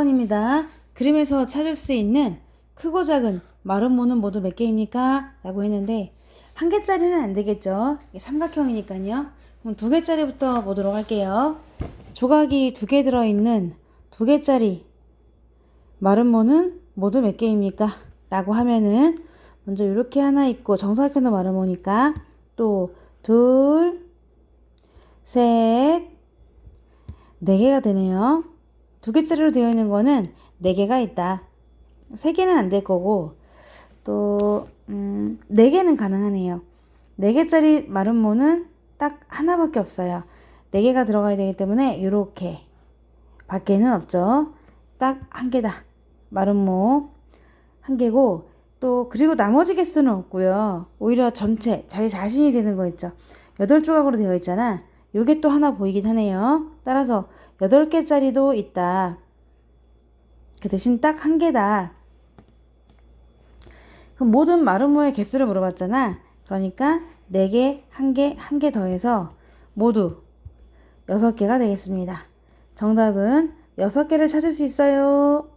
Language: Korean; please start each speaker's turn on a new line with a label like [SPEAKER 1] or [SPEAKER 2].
[SPEAKER 1] 번입니다. 그림에서 찾을 수 있는 크고 작은 마른 모는 모두 몇 개입니까? 라고 했는데 한 개짜리는 안 되겠죠. 삼각형이니까요. 그럼 두 개짜리부터 보도록 할게요. 조각이 두 개 들어있는 두 개짜리 마른 모는 모두 몇 개입니까? 라고 하면은 먼저 이렇게 하나 있고 정사각형도 마른 모니까 또 둘, 셋, 네 개가 되네요. 두 개짜리로 되어 있는 거는 네 개가 있다. 세 개는 안 될 거고 또 음, 네 개는 가능하네요. 네 개짜리 마른 모는 딱 하나밖에 없어요. 네 개가 들어가야 되기 때문에 이렇게 밖에는 없죠. 딱 한 개다. 마른 모한 개고 또 그리고 나머지 개수는 없고요. 오히려 전체 자기 자신이 되는 거 있죠. 여덟 조각으로 되어 있잖아. 요게 또 하나 보이긴 하네요. 따라서 여덟 개짜리도 있다. 그 대신 딱 한 개다. 그럼 모든 마름모의 개수를 물어봤잖아. 그러니까 네 개, 한 개, 한개 더해서 모두 여섯 개가 되겠습니다. 정답은 여섯 개를 찾을 수 있어요.